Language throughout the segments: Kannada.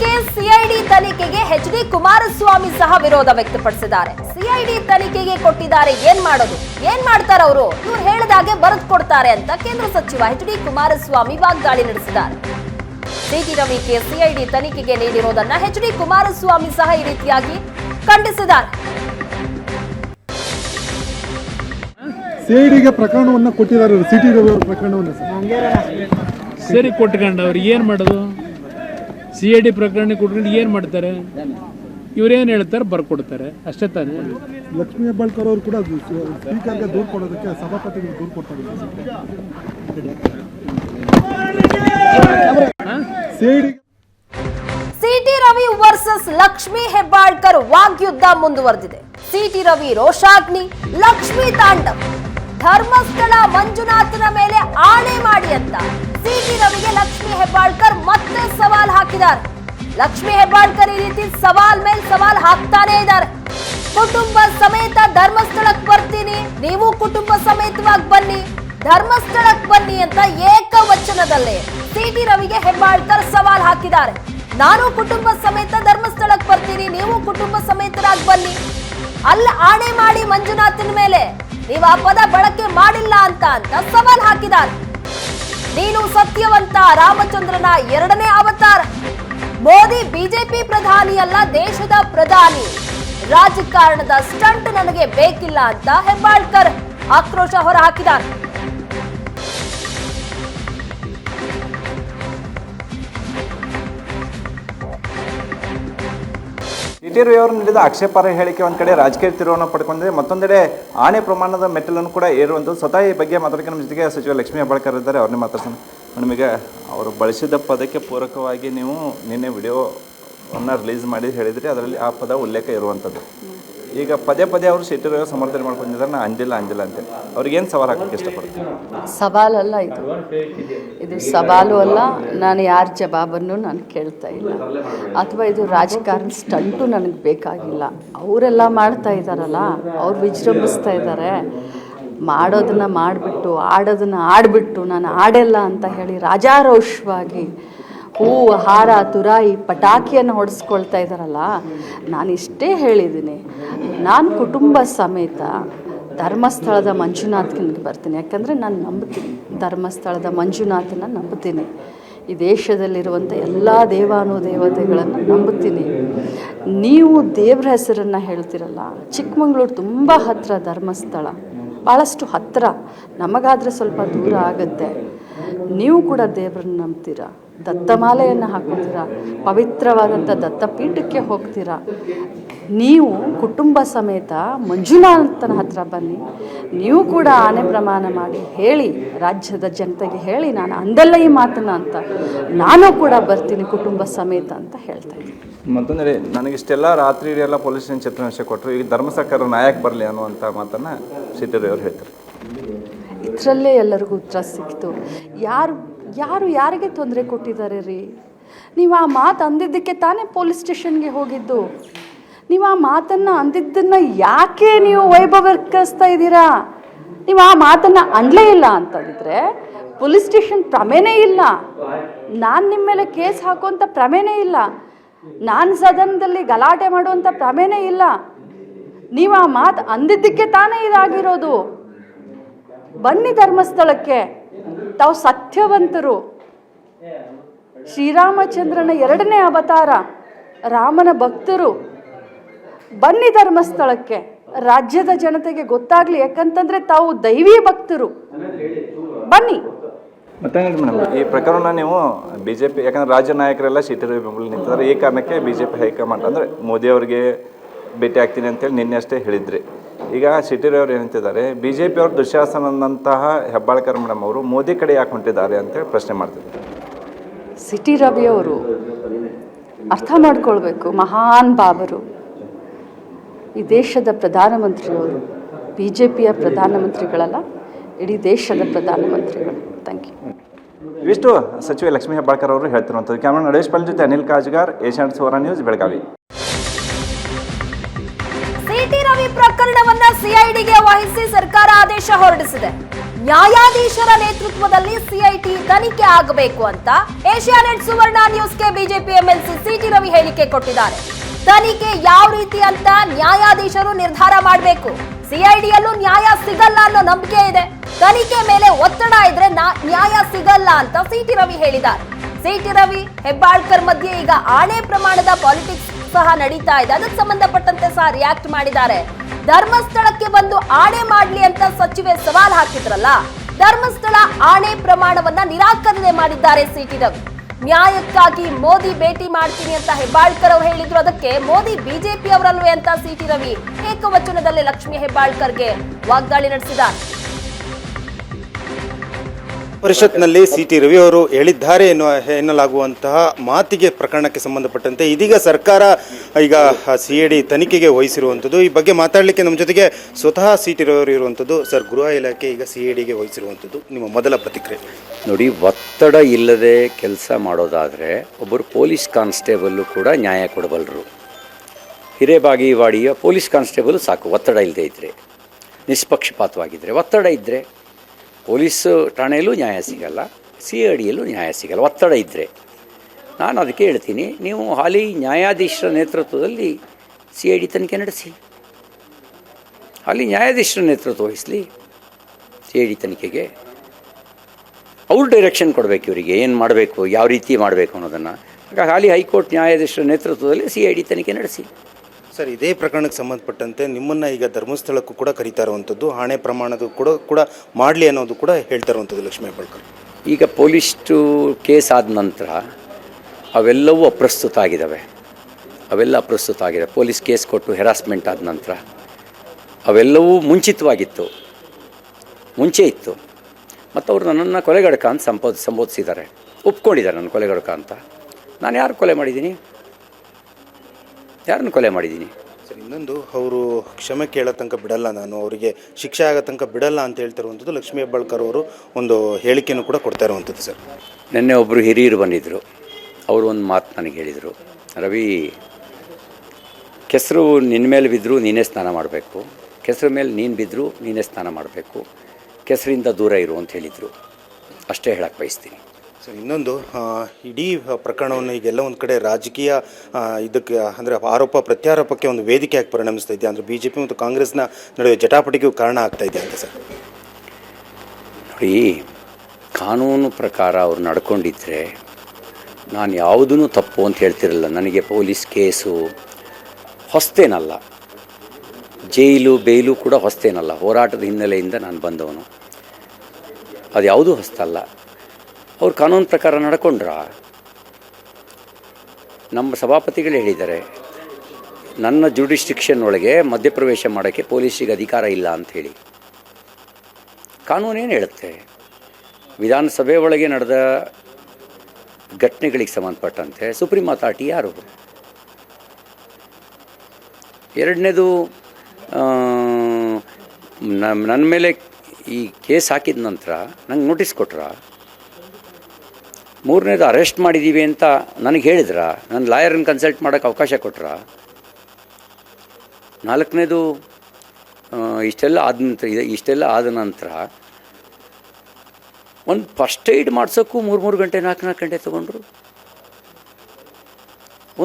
ಕೆ ಸಿಐಡಿ ತನಿಖೆಗೆ ಎಚ್ ಡಿ ಕುಮಾರಸ್ವಾಮಿ ಸಹ ವಿರೋಧ ವ್ಯಕ್ತಪಡಿಸಿದ್ದಾರೆ. ಸಿಐಡಿ ತನಿಖೆಗೆ ಕೊಟ್ಟಿದ್ದಾರೆ ಏನ್ ಮಾಡೋದು? ಏನ್ ಮಾಡ್ತಾರ ಅವರು? ಇವ್ರು ಹೇಳಿದಾಗೆ ಬರೆದು ಕೊಡ್ತಾರೆ ಅಂತ ಕೇಂದ್ರ ಸಚಿವ ಎಚ್ ಡಿ ಕುಮಾರಸ್ವಾಮಿ ವಾಗ್ದಾಳಿ ನಡೆಸಿದ್ದಾರೆ. ಸಿಟಿ ರವಿ ಕೆ ಸಿಐಡಿ ತನಿಖೆಗೆ ನೀಡಿರೋದನ್ನ ಎಚ್ ಡಿ ಕುಮಾರಸ್ವಾಮಿ ಸಹ ಈ ರೀತಿಯಾಗಿ ಖಂಡಿಸಿದ್ದಾರೆ. ಸಿಐಡಿಗೆ ಪ್ರಕರಣವನ್ನ ಕೊಟ್ಟಿದ್ದಾರೆ ಸಿಟಿ ರವಿ ಅವರ ಪ್ರಕರಣವನ್ನು ಸರ್. ಸರಿ ಕೊಟ್ಕೊಂಡು ಅವ್ರಿಗೆ ಏನು ಮಾಡೋದು? ಸಿ ಐ ಡಿ ಪ್ರಕರಣ ಕೊಟ್ಕೊಂಡು ಏನು ಮಾಡ್ತಾರೆ? ಇವ್ರೇನು ಹೇಳ್ತಾರೆ ಬರ್ಕೊಡ್ತಾರೆ. ಅಷ್ಟೇ ತಾನೇ. ಲಕ್ಷ್ಮೀ ಹೆಬ್ಬಾಳ್ಕರ್ ಅವರು ಕೂಡ ಸ್ಪೀಕರ್ಗೆ ದೂರು ಕೊಡೋದಕ್ಕೆ ಸಭಾಪತಿಗಳು ದೂರು ಕೊಡ್ತಾರೆ. C T Ravi versus Lakshmi Hebbalkar ವಾಗ್ಯುದ್ಧ ಮುಂದುವರೆದಿದೆ. ಸಿಟಿ ರವಿ ರೋಷಾಗ್ನಿ ಲಕ್ಷ್ಮಿ ತಾಂಡವ್. ಧರ್ಮಸ್ಥಳ ಮಂಜುನಾಥನ ಮೇಲೆ ಆಣೆ ಮಾಡಿ ಅಂತ ಸಿಟಿ ರವಿಗೆ ಲಕ್ಷ್ಮಿ ಹೆಬ್ಬಾಳ್ಕರ್ ಮತ್ತೆ ಸವಾಲ್ ಹಾಕಿದ್ದಾರೆ. ಲಕ್ಷ್ಮಿ ಹೆಬ್ಬಾಳ್ಕರ್ ಈ ರೀತಿ ಸವಾಲ್ ಮೇಲೆ ಸವಾಲ್ ಹಾಕ್ತಾನೆ ಇದ್ದಾರೆ. ಕುಟುಂಬ ಸಮೇತ ಧರ್ಮಸ್ಥಳಕ್ಕೆ ಬರ್ತೀನಿ. ನೀವು ಕುಟುಂಬ ಸಮೇತವಾಗಿ ಬನ್ನಿ. ಧರ್ಮಸ್ಥಳಕ್ಕೆ ಬನ್ನಿ ಅಂತ ಏಕವಚನದಲ್ಲೇ ಸಿಟಿ ರವಿಗೆ ಹೆಬ್ಬಾಳ್ಕರ್ ಸವಾಲ್ ಹಾಕಿದ್ದಾರೆ. ನಾನು ಕುಟುಂಬ ಸಮೇತ ಧರ್ಮಸ್ಥಳಕ್ಕೆ ಬರ್ತೀನಿ. ನೀವು ಕುಟುಂಬ ಸಮೇತರಾಗಿ ಬನ್ನಿ. ಅಲ್ಲಿ, ಆಣೆ ಮಾಡಿ ಮಂಜುನಾಥನ ಮೇಲೆ. ನೀವು ಆ ಪದ ಬಳಕೆ ಮಾಡಿಲ್ಲ ಅಂತ ಅಂತ ಸವಾಲ್ ಹಾಕಿದ್ದಾರೆ. ನೀನು ಸತ್ಯವಂತ ರಾಮಚಂದ್ರನ ಎರಡನೇ ಅವತಾರ. ಮೋದಿ ಬಿಜೆಪಿ ಪ್ರಧಾನಿಯಲ್ಲ ದೇಶದ ಪ್ರಧಾನಿ. ರಾಜಕಾರಣದ ಸ್ಟಂಟ್ ನನಗೆ ಬೇಕಿಲ್ಲ ಅಂತ ಹೆಬ್ಬಾಳ್ಕರ್ ಆಕ್ರೋಶ ಹೊರಹಾಕಿದ್ದಾರೆ. ಸಿಟಿ ಅವರು ನೀಡಿದ ಆಕ್ಷೇಪಾರ್ಹ ಹೇಳಿಕೆ ಒಂದು ಕಡೆ ರಾಜಕೀಯ ತಿರುವನ್ನು ಪಡ್ಕೊಂಡಿದೆ ಮತ್ತೊಂದೆಡೆ ಆನೆ ಪ್ರಮಾಣದ ಮೆಟ್ಟಲನ್ನು ಕೂಡ ಏರುವಂಥದ್ದು ಸ್ವತಃ ಈ ಬಗ್ಗೆ ಮಾತಾಡೋಕೆ ನಮ್ಮ ಜೊತೆಗೆ ಸಚಿವ ಲಕ್ಷ್ಮೀ ಹೆಬ್ಬಾಳ್ಕರ್ ಇದ್ದಾರೆ, ಅವ್ರನ್ನೇ ಮಾತಾಡ್ಸೋಣ. ನಿಮಗೆ ಅವರು ಬಳಸಿದ ಪದಕ್ಕೆ ಪೂರಕವಾಗಿ ನೀವು ನಿನ್ನೆ ವಿಡಿಯೋವನ್ನು ರಿಲೀಸ್ ಮಾಡಿ ಹೇಳಿದ್ರಿ, ಅದರಲ್ಲಿ ಆ ಪದ ಉಲ್ಲೇಖ ಇರುವಂಥದ್ದು ಈಗ ಪದೇ ಪದೇ ಅವರು ರವಿ ಸಮರ್ಥನೆ ಮಾಡ್ಕೊಂಡಿದ್ದಾರೆ ನಾ ಅಂಜಿಲ್ಲ ಅಂಜಿಲ್ಲ ಅಂತೇಳಿ. ಅವ್ರಿಗೇನು ಸವಾಲು ಹಾಕೋಕ್ಕೆ ಇಷ್ಟಪಡ್ತೀನಿ ಸವಾಲಲ್ಲ ಇದು. ಇದು ಸವಾಲು ಅಲ್ಲ, ನಾನು ಯಾರ ಜವಾಬನ್ನು ನಾನು ಕೇಳ್ತಾ ಇಲ್ಲ. ಅಥವಾ ಇದು ರಾಜಕಾರಣ ಸ್ಟಂಟು ನನಗೆ ಬೇಕಾಗಿಲ್ಲ. ಅವರೆಲ್ಲ ಮಾಡ್ತಾ ಇದ್ದಾರಲ್ಲ, ಅವ್ರು ವಿಜೃಂಭಿಸ್ತಾ ಇದ್ದಾರೆ. ಮಾಡೋದನ್ನ ಮಾಡಿಬಿಟ್ಟು, ಆಡೋದನ್ನ ಆಡಿಬಿಟ್ಟು, ನಾನು ಆಡಲ್ಲ ಅಂತ ಹೇಳಿ ರಾಜಾರೋಷವಾಗಿ ಹೂವು ಹಾರ, ತುರಾಯಿ, ಪಟಾಕಿಯನ್ನು ಹೊಡೆಸ್ಕೊಳ್ತಾ ಇದ್ದಾರಲ್ಲ, ನಾನು ಇಷ್ಟೇ ಹೇಳಿದ್ದೀನಿ. ನಾನು ಕುಟುಂಬ ಸಮೇತ ಧರ್ಮಸ್ಥಳದ ಮಂಜುನಾಥನಿಗೆ ಬರ್ತೀನಿ. ಯಾಕಂದರೆ ನಾನು ನಂಬ್ತೀನಿ. ಧರ್ಮಸ್ಥಳದ ಮಂಜುನಾಥನ ನಂಬ್ತೀನಿ. ಈ ದೇಶದಲ್ಲಿರುವಂಥ ಎಲ್ಲ ದೇವಾನುದೇವತೆಗಳನ್ನು ನಂಬುತ್ತೀನಿ ನೀವು ದೇವ್ರ ಹೆಸರನ್ನು ಹೇಳ್ತಿರಲ್ಲ, ಚಿಕ್ಕಮಂಗ್ಳೂರು ತುಂಬ ಹತ್ತಿರ ಧರ್ಮಸ್ಥಳ. ಭಾಳಷ್ಟು ಹತ್ತಿರ ನಮಗಾದರೆ ಸ್ವಲ್ಪ ದೂರ ಆಗುತ್ತೆ. ನೀವು ಕೂಡ ದೇವ್ರನ್ನ ನಂಬ್ತೀರಾ? ದತ್ತಮಾಲೆಯನ್ನು ಹಾಕ್ಕೊತೀರಾ ಪವಿತ್ರವಾದಂಥ ದತ್ತಪೀಠಕ್ಕೆ ಹೋಗ್ತೀರಾ? ನೀವು ಕುಟುಂಬ ಸಮೇತ ಮಂಜುನಾಥನ ಹತ್ರ ಬನ್ನಿ. ನೀವು ಕೂಡ ಆನೆ ಪ್ರಮಾಣ ಮಾಡಿ ಹೇಳಿ ರಾಜ್ಯದ ಜನತೆಗೆ ಹೇಳಿ ನಾನು ಅಂದಲ್ಲ ಈ ಮಾತನ್ನ ಅಂತ ನಾನು ಕೂಡ ಬರ್ತೀನಿ ಕುಟುಂಬ ಸಮೇತ ಅಂತ ಹೇಳ್ತಾ ಇದ್ದೀನಿ. ಮತ್ತೊಂದರೆ ನನಗಿಷ್ಟೆಲ್ಲ ರಾತ್ರಿ ಎಲ್ಲ ಪೊಲೀಸ್ ಸ್ಟೇಷನ್ ಕೊಟ್ಟರು. ಈಗ ಧರ್ಮ ಸರ್ಕಾರ ನಾಯಕ್ ಬರಲಿ ಅನ್ನುವಂಥ ಮಾತನ್ನು ಅವರು ಹೇಳ್ತಾರೆ. ಇದರಲ್ಲೇ ಎಲ್ಲರಿಗೂ ಉತ್ತರ ಸಿಕ್ತು ಯಾರು ಯಾರು ಯಾರಿಗೆ ತೊಂದರೆ ಕೊಟ್ಟಿದ್ದಾರೆ ರೀ? ನೀವು ಆ ಮಾತು ಅಂದಿದ್ದಕ್ಕೆ ತಾನೇ ಪೊಲೀಸ್ ಸ್ಟೇಷನ್ಗೆ ಹೋಗಿದ್ದು. ನೀವು ಆ ಮಾತನ್ನು ಅಂದಿದ್ದನ್ನು ಯಾಕೆ ನೀವು ವೈಭವೀಕರಿಸ್ತಾ ಇದ್ದೀರಾ? ನೀವು ಆ ಮಾತನ್ನು ಅನ್ಲೇ ಇಲ್ಲ ಅಂತಂದಿದ್ರೆ ಪೊಲೀಸ್ ಸ್ಟೇಷನ್ ಪ್ರಮೇನೇ ಇಲ್ಲ. ನಾನು ನಿಮ್ಮ ಮೇಲೆ ಕೇಸ್ ಹಾಕುವಂಥ ಪ್ರಮೇನೇ ಇಲ್ಲ. ನಾನು ಸದನದಲ್ಲಿ ಗಲಾಟೆ ಮಾಡುವಂಥ ಪ್ರಮೇನೇ ಇಲ್ಲ. ನೀವು ಆ ಮಾತು ಅಂದಿದ್ದಕ್ಕೆ ತಾನೇ ಇದಾಗಿರೋದು. ಬನ್ನಿ ಧರ್ಮಸ್ಥಳಕ್ಕೆ. ತಾವು ಸತ್ಯವಂತರು. ಶ್ರೀರಾಮಚಂದ್ರನ ಎರಡನೇ ಅವತಾರ ರಾಮನ ಭಕ್ತರು. ಬನ್ನಿ ಧರ್ಮಸ್ಥಳಕ್ಕೆ. ರಾಜ್ಯದ ಜನತೆಗೆ ಗೊತ್ತಾಗ್ಲಿ ಯಾಕಂತಂದ್ರೆ ತಾವು ದೈವಿ ಭಕ್ತರು. ಬನ್ನಿ. ಈ ಪ್ರಕರಣ ನೀವು ಬಿಜೆಪಿ ಜೆ ಪಿ ಯಾಕಂದ್ರೆ ರಾಜ್ಯ ನಾಯಕರೆಲ್ಲ ಸಿಟಿ ರವಿ ಬೆಂಬಲ ನಿಂತಿದ್ದಾರೆ. ಈ ಕಾರಣಕ್ಕೆ ಬಿಜೆಪಿ ಜೆ ಪಿ ಹೈಕಮಾಂಡ್ ಅಂದ್ರೆ ಮೋದಿ ಅವರಿಗೆ ಭೇಟಿ ಆಗ್ತೀನಿ ಅಂತೇಳಿ ನಿನ್ನೆ ಅಷ್ಟೇ ಹೇಳಿದ್ರಿ. ಈಗ ಸಿಟಿ ರವಿ ಅವ್ರು ಏನಂತಿದ್ದಾರೆ ಬಿ ಜೆ ಪಿ ಅವರು ದುಶ್ಯಾಸನಂತಹ ಹೆಬ್ಬಾಳ್ಕರ್ ಮೇಡಮ್ ಅವರು ಮೋದಿ ಕಡೆ ಯಾಕೆ ಹೊಂಟಿದ್ದಾರೆ ಅಂತೇಳಿ ಪ್ರಶ್ನೆ ಮಾಡ್ತಿದ್ದಾರೆ. ಸಿಟಿ ರವಿ ಅವರು ಅರ್ಥ ಮಾಡ್ಕೊಳ್ಬೇಕು ಮಹಾನ್ ಬಾಬರು. ಈ ದೇಶದ ಪ್ರಧಾನಮಂತ್ರಿಯವರು ಬಿ ಜೆ ಪಿಯ ಪ್ರಧಾನಮಂತ್ರಿಗಳಲ್ಲ ಇಡೀ ದೇಶದ ಪ್ರಧಾನಮಂತ್ರಿಗಳು. ಥ್ಯಾಂಕ್ ಯು ಇವಿಷ್ಟು ಸಚಿವ ಲಕ್ಷ್ಮೀ ಹೆಬ್ಬಾಳ್ಕರ್ ಅವರು ಹೇಳ್ತಿರುವಂಥದ್ದು ಕ್ಯಾಮ್ರಾ ನಡೇಶ್ ಪಾಲ್ ಜೊತೆ ಅನಿಲ್ ಕಾಜ್ಗಾರ್ ಏಷ್ಯಾಂಡ್ ಸೋರಾ ನ್ಯೂಸ್ ಬೆಳಗಾವಿ. ಸಿಐಡಿಗೆ ವಹಿಸಿ ಸರ್ಕಾರ ಆದೇಶ ಹೊರಡಿಸಿದೆ. ನ್ಯಾಯಾಧೀಶರ ನೇತೃತ್ವದಲ್ಲಿ ಸಿಐಟಿ ತನಿಖೆ ಆಗಬೇಕು ಅಂತ ಏಷ್ಯಾನೆಟ್ ಸುವರ್ಣ ನ್ಯೂಸ್ಗೆ ಬಿಜೆಪಿ ಎಂಎಲ್ಸಿ ಸಿಟಿ ರವಿ ಹೇಳಿಕೆ ಕೊಟ್ಟಿದ್ದಾರೆ. ತನಿಖೆ ಯಾವ ರೀತಿ ಅಂತ ನ್ಯಾಯಾಧೀಶರು ನಿರ್ಧಾರ ಮಾಡಬೇಕು. ಸಿಐಡಿಯಲ್ಲೂ ನ್ಯಾಯ ಸಿಗಲ್ಲ ಅನ್ನೋ ನಂಬಿಕೆ ಇದೆ. ತನಿಖೆ ಮೇಲೆ ಒತ್ತಡ ಇದ್ರೆ ನ್ಯಾಯ ಸಿಗಲ್ಲ ಅಂತ ಸಿಟಿ ರವಿ ಹೇಳಿದ್ದಾರೆ. ಸಿಟಿ ರವಿ ಹೆಬ್ಬಾಳ್ಕರ್ ಮಧ್ಯೆ ಈಗ ಆಣೆ ಪ್ರಮಾಣದ ಪಾಲಿಟಿಕ್ಸ್ ಸಹ ನಡೀತಾ ಇದೆ. ಅದಕ್ಕೆ ಸಂಬಂಧಪಟ್ಟಂತೆ ಸಹ ರಿಯಾಕ್ಟ್ ಮಾಡಿದ್ದಾರೆ. ಧರ್ಮಸ್ಥಳಕ್ಕೆ ಬಂದು ಆಣೆ ಮಾಡ್ಲಿ ಅಂತ ಸಚಿವೆ ಸವಾಲ್ ಹಾಕಿದ್ರಲ್ಲ, ಧರ್ಮಸ್ಥಳ ಆಣೆ ಪ್ರಮಾಣವನ್ನ ನಿರಾಕರಣೆ ಮಾಡಿದ್ದಾರೆ ಸಿಟಿ ರವಿ ನ್ಯಾಯಕ್ಕಾಗಿ ಮೋದಿ ಭೇಟಿ ಮಾಡ್ತೀನಿ ಅಂತ ಹೆಬ್ಬಾಳ್ಕರ್ ಅವರು ಹೇಳಿದ್ರು. ಅದಕ್ಕೆ ಮೋದಿ ಬಿಜೆಪಿ ಅವರಲ್ವೇ ಅಂತ ಸಿಟಿ ರವಿ ಏಕವಚನದಲ್ಲಿ ಲಕ್ಷ್ಮಿ ಹೆಬ್ಬಾಳ್ಕರ್ಗೆ ವಾಗ್ದಾಳಿ ನಡೆಸಿದ್ದಾರೆ. ಪರಿಷತ್ನಲ್ಲಿ ಸಿ ಟಿ ರವಿ ಅವರು ಹೇಳಿದ್ದಾರೆ ಎನ್ನುವ ಎನ್ನಲಾಗುವಂತಹ ಮಾತಿಗೆ ಪ್ರಕರಣಕ್ಕೆ ಸಂಬಂಧಪಟ್ಟಂತೆ. ಇದೀಗ ಸರ್ಕಾರ ಈಗ ಸಿ ಎ ಡಿ ತನಿಖೆಗೆ ವಹಿಸಿರುವಂಥದ್ದು. ಈ ಬಗ್ಗೆ ಮಾತಾಡಲಿಕ್ಕೆ ನಮ್ಮ ಜೊತೆಗೆ ಸ್ವತಃ ಸಿ ಟಿ ರವಿ ಇರುವಂಥದ್ದು. ಸರ್, ಗೃಹ ಇಲಾಖೆ ಈಗ ಸಿ ಎ ಡಿಗೆ ವಹಿಸಿರುವಂಥದ್ದು. ನಿಮ್ಮ ಮೊದಲ ಪ್ರತಿಕ್ರಿಯೆ. ನೋಡಿ, ಒತ್ತಡ ಇಲ್ಲದೆ ಕೆಲಸ ಮಾಡೋದಾದರೆ ಒಬ್ಬರು ಪೊಲೀಸ್ ಕಾನ್ಸ್ಟೇಬಲ್ಲು ಕೂಡ ನ್ಯಾಯ ಕೊಡಬಲ್ಲರು. ಹಿರೇಬಾಗಿವಾಡಿಯ ಪೊಲೀಸ್ ಕಾನ್ಸ್ಟೇಬಲ್ ಸಾಕು, ಒತ್ತಡ ಇಲ್ಲದೆ ಇದ್ದರೆ ನಿಷ್ಪಕ್ಷಪಾತವಾಗಿದ್ದರೆ ಒತ್ತಡ ಇದ್ದರೆ ಪೊಲೀಸ್ ಠಾಣೆಯಲ್ಲೂ ನ್ಯಾಯ ಸಿಗಲ್ಲ, ಸಿ ಐ ನ್ಯಾಯ ಸಿಗಲ್ಲ, ಒತ್ತಡ ಇದ್ದರೆ ನಾನು ಅದಕ್ಕೆ ಹೇಳ್ತೀನಿ, ನೀವು ಹಾಲಿ ನ್ಯಾಯಾಧೀಶರ ನೇತೃತ್ವದಲ್ಲಿ ಸಿ ಐ ಡಿ ತನಿಖೆ ನಡೆಸಿ. ಹಾಲಿ ನ್ಯಾಯಾಧೀಶರ ನೇತೃತ್ವ ವಹಿಸಲಿ, ಸಿ ಐ ಡಿ ತನಿಖೆಗೆ. ಅವ್ರು ಡೈರೆಕ್ಷನ್ ಕೊಡಬೇಕು ಇವರಿಗೆ, ಏನು ಮಾಡಬೇಕು, ಯಾವ ರೀತಿ ಮಾಡಬೇಕು ಅನ್ನೋದನ್ನು. ಹಾಗಾಗಿ ಹಾಲಿ ಹೈಕೋರ್ಟ್ ನ್ಯಾಯಾಧೀಶರ ನೇತೃತ್ವದಲ್ಲಿ ಸಿ ಐ ಡಿ ತನಿಖೆ ನಡೆಸಿ. ಸರ್, ಇದೇ ಪ್ರಕರಣಕ್ಕೆ ಸಂಬಂಧಪಟ್ಟಂತೆ ನಿಮ್ಮನ್ನು ಈಗ ಧರ್ಮಸ್ಥಳಕ್ಕೂ ಕೂಡ ಕರೀತಾ ಇರುವಂಥದ್ದು ಹಣೆ ಪ್ರಮಾಣದ ಕೂಡ ಕೂಡ ಮಾಡಲಿ ಅನ್ನೋದು ಕೂಡ ಹೇಳ್ತಾ ಇರುವಂಥದ್ದು ಲಕ್ಷ್ಮೀ ಹೆಬ್ಬಾಳ್ಕರ್. ಈಗ ಪೊಲೀಸ್ಟು ಕೇಸ್ ಆದ ನಂತರ ಅವೆಲ್ಲವೂ ಅಪ್ರಸ್ತುತ ಆಗಿದ್ದಾವೆ ಅವೆಲ್ಲ ಅಪ್ರಸ್ತುತ ಆಗಿದೆ ಪೊಲೀಸ್ ಕೇಸ್ ಕೊಟ್ಟು ಹೆರಾಸ್ಮೆಂಟ್ ಆದ ನಂತರ ಅವೆಲ್ಲವೂ ಮುಂಚಿತವಾಗಿತ್ತು. ಮುಂಚೆ ಇತ್ತು. ಮತ್ತು ಅವರು ನನ್ನನ್ನು ಕೊಲೆಗಡಕ ಅಂತ ಸಂಬೋಧ ಸಂಬೋಧಿಸಿದ್ದಾರೆ ಒಪ್ಕೊಂಡಿದ್ದಾರೆ ನನ್ನ ಕೊಲೆಗಡಕ ಅಂತ. ನಾನು ಯಾರು ಕೊಲೆ ಮಾಡಿದ್ದೀನಿ? ಯಾರನ್ನು ಕೊಲೆ ಮಾಡಿದ್ದೀನಿ? ಸರ್ ಇನ್ನೊಂದು ಅವರು ಕ್ಷಮೆ ಕೇಳೋ ತನಕ ಬಿಡಲ್ಲ ನಾನು ಅವರಿಗೆ ಶಿಕ್ಷೆ ಆಗೋ ತನಕ ಬಿಡಲ್ಲ ಅಂತ ಹೇಳ್ತಿರುವಂಥದ್ದು ಲಕ್ಷ್ಮೀ ಹೆಬ್ಬಾಳ್ಕರ್ ಅವರು ಒಂದು ಹೇಳಿಕೆಯನ್ನು ಕೂಡ ಕೊಡ್ತಾ ಇರುವಂಥದ್ದು ಸರ್. ನಿನ್ನೆ ಒಬ್ಬರು ಹಿರಿಯರು ಬಂದಿದ್ದರು ಅವರು ಒಂದು ಮಾತು ನನಗೆ ಹೇಳಿದರು. ರವಿ ಕೆಸರು ನಿನ್ನ ಮೇಲೆ ಬಿದ್ದರೂ ನೀನೇ ಸ್ನಾನ ಮಾಡಬೇಕು. ಕೆಸರು ಮೇಲೆ ನೀನು ಬಿದ್ದರೂ ನೀನೇ ಸ್ನಾನ ಮಾಡಬೇಕು. ಕೆಸರಿಂದ ದೂರ ಇರು ಅಂತ ಹೇಳಿದರು. ಅಷ್ಟೇ ಹೇಳಕ್ಕೆ ಬಯಸ್ತೀನಿ. ಸರ್ ಇನ್ನೊಂದು ಇಡೀ ಪ್ರಕರಣವನ್ನು ಈಗೆಲ್ಲ ಒಂದು ಕಡೆ ರಾಜಕೀಯ ಇದಕ್ಕೆ, ಅಂದರೆ ಆರೋಪ, ಪ್ರತ್ಯಾರೋಪಕ್ಕೆ ಒಂದು ವೇದಿಕೆಯಾಗಿ ಪರಿಣಮಿಸ್ತಾ ಇದೆಯಾ ಅಂದರೆ ಬಿ ಜೆ ಪಿ ಮತ್ತು ಕಾಂಗ್ರೆಸ್ನ ನಡುವೆ ಜಟಾಪಟಿಗೂ ಕಾರಣ ಆಗ್ತಾ ಇದೆ ಅಂತ ಸರ್. ನೋಡಿ, ಕಾನೂನು ಪ್ರಕಾರ ಅವ್ರು ನಡ್ಕೊಂಡಿದ್ರೆ ನಾನು ಯಾವುದೂ ತಪ್ಪು ಅಂತ ಹೇಳ್ತಿರಲ್ಲ. ನನಗೆ ಪೊಲೀಸ್ ಕೇಸು ಹೊಸ್ತೇನಲ್ಲ. ಜೈಲು, ಬೇಲು ಕೂಡ ಹೊಸ್ತೇನಲ್ಲ. ಹೋರಾಟದ ಹಿನ್ನೆಲೆಯಿಂದ ನಾನು ಬಂದವನು. ಅದು ಯಾವುದೂ ಹೊಸ್ತಲ್ಲ. ಅವ್ರು ಕಾನೂನು ಪ್ರಕಾರ ನಡ್ಕೊಂಡ್ರ? ನಮ್ಮ ಸಭಾಪತಿಗಳು ಹೇಳಿದ್ದಾರೆ, ನನ್ನ ಜುಡಿಸ್ಟಿಕ್ಷನ್ ಒಳಗೆ ಮಧ್ಯಪ್ರವೇಶ ಮಾಡೋಕ್ಕೆ ಪೊಲೀಸಿಗೆ ಅಧಿಕಾರ ಇಲ್ಲ ಅಂತ ಹೇಳಿ. ಕಾನೂನೇನು ಹೇಳುತ್ತೆ? ವಿಧಾನಸಭೆ ಒಳಗೆ ನಡೆದ ಘಟನೆಗಳಿಗೆ ಸಂಬಂಧಪಟ್ಟಂತೆ ಸುಪ್ರೀಂ ಅಥಾರಿಟಿ ಯಾರು? ಎರಡನೇದು ನನ್ನ ಮೇಲೆ ಈ ಕೇಸ್ ಹಾಕಿದ ನಂತರ ನಂಗೆ ನೋಟಿಸ್ ಕೊಟ್ರ? ಮೂರನೇದು ಅರೆಸ್ಟ್ ಮಾಡಿದ್ದೀವಿ ಅಂತ ನನಗೆ ಹೇಳಿದ್ರ? ನನ್ನ ಲಾಯರನ್ನ ಕನ್ಸಲ್ಟ್ ಮಾಡೋಕ್ಕೆ ಅವಕಾಶ ಕೊಟ್ರ? ನಾಲ್ಕನೇದು ಇಷ್ಟೆಲ್ಲ ಆದ ನಂತರ ಇಷ್ಟೆಲ್ಲ ಆದ ನಂತರ ಒಂದು ಫಸ್ಟ್ ಏಡ್ ಮಾಡಿಸೋಕ್ಕೂ ಮೂರು ಮೂರು ಗಂಟೆ, ನಾಲ್ಕು ನಾಲ್ಕು ಗಂಟೆ ತೊಗೊಂಡ್ರು.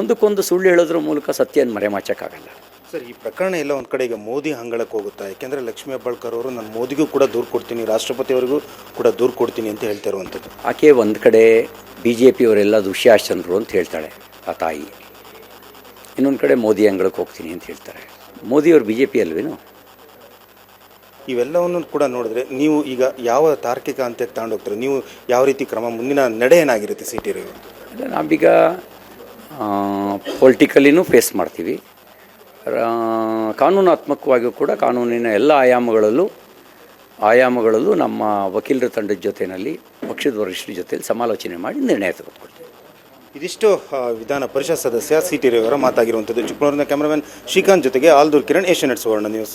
ಒಂದಕ್ಕೊಂದು ಸುಳ್ಳು ಹೇಳೋದ್ರ ಮೂಲಕ ಸತ್ಯನ ಮರೆಮಾಚಕ್ಕಾಗಲ್ಲ. ಸರ್ ಈ ಪ್ರಕರಣ ಎಲ್ಲ ಒಂದು ಕಡೆ ಈಗ ಮೋದಿ ಅಂಗಳಕ್ಕೆ ಹೋಗುತ್ತಾ? ಯಾಕೆಂದರೆ ಲಕ್ಷ್ಮೀ ಹೆಬ್ಬಾಳ್ಕರ್ ಅವರು ನಾನು ಮೋದಿಗೂ ಕೂಡ ದೂರು ಕೊಡ್ತೀನಿ ರಾಷ್ಟ್ರಪತಿಯವರಿಗೂ ಕೂಡ ದೂರು ಕೊಡ್ತೀನಿ ಅಂತ ಹೇಳ್ತಾ ಇರುವಂಥದ್ದು. ಆಕೆ ಒಂದು ಕಡೆ ಬಿ ಜೆ ಪಿಯವರೆಲ್ಲ ದುಶ್ಯಾಸನರು ಅಂತ ಹೇಳ್ತಾಳೆ ಆ ತಾಯಿ. ಇನ್ನೊಂದು ಕಡೆ ಮೋದಿ ಅಂಗಳಕ್ಕೆ ಹೋಗ್ತೀನಿ ಅಂತ ಹೇಳ್ತಾರೆ. ಮೋದಿಯವರು ಬಿ ಜೆ ಪಿ ಅಲ್ವೇನು? ಇವೆಲ್ಲವನ್ನು ಕೂಡ ನೋಡಿದ್ರೆ ನೀವು ಈಗ ಯಾವ ತಾರ್ಕಿಕ ಅಂತ್ಯಕ್ಕೆ ತಗೊಂಡೋಗ್ತಾರೆ ನೀವು ಯಾವ ರೀತಿ ಕ್ರಮ ಮುಂದಿನ ನಡೆ ಏನಾಗಿರುತ್ತೆ ಸಿಟಿ ರವಿ ನಾವೀಗ ಪೊಲಿಟಿಕಲಿನೂ ಫೇಸ್ ಮಾಡ್ತೀವಿ. ಕಾನೂನಾತ್ಮಕವಾಗಿಯೂ ಕೂಡ ಕಾನೂನಿನ ಎಲ್ಲ ಆಯಾಮಗಳಲ್ಲೂ ಆಯಾಮಗಳಲ್ಲೂ ನಮ್ಮ ವಕೀಲರ ತಂಡದ ಜೊತೆಯಲ್ಲಿ, ಪಕ್ಷದ ವರಿಷ್ಠರ ಜೊತೆಯಲ್ಲಿ ಸಮಾಲೋಚನೆ ಮಾಡಿ ನಿರ್ಣಯ ತೆಗೆದುಕೊಳ್ತೀವಿ. ಇದಿಷ್ಟು ವಿಧಾನ ಪರಿಷತ್ ಸದಸ್ಯ ಸಿ ಟಿ ರವಿಯವರ ಮಾತಾಗಿರುವಂಥದ್ದು. ಚಿಕ್ಕಮಗಳೂರಿನ ಕ್ಯಾಮರಾಮನ್ ಶ್ರೀಕಾಂತ್ ಜೊತೆಗೆ Aldur Kiran Asianet Suvarna news.